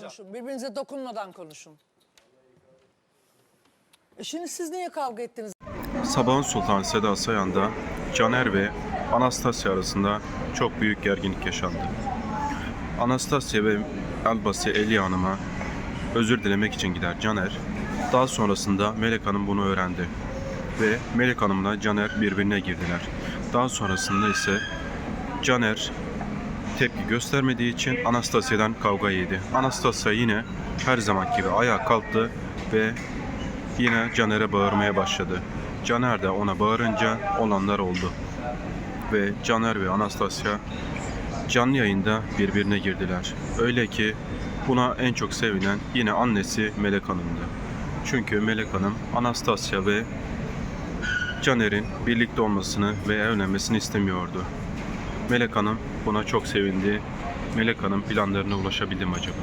Konuşun. Birbirinize dokunmadan konuşun. E şimdi siz niye kavga ettiniz? Sabahın Sultan Seda Sayan'da Caner ve Anastasya arasında çok büyük gerginlik yaşandı. Anastasya ve Elbase Eli Hanım'a özür dilemek için gider Caner. Daha sonrasında Melek Hanım bunu öğrendi. Ve Melek Hanım'la Caner birbirine girdiler. Daha sonrasında ise Caner tepki göstermediği için Anastasya'dan kavga yedi. Anastasya yine her zaman gibi ayağa kalktı ve yine Caner'e bağırmaya başladı. Caner de ona bağırınca olanlar oldu. Ve Caner ve Anastasya canlı yayında birbirine girdiler. Öyle ki buna en çok sevinen yine annesi Melek Hanım'dı. Çünkü Melek Hanım Anastasya ve Caner'in birlikte olmasını ve evlenmesini istemiyordu. Melek Hanım buna çok sevindi. Melek Hanım planlarına ulaşabildi mi acaba?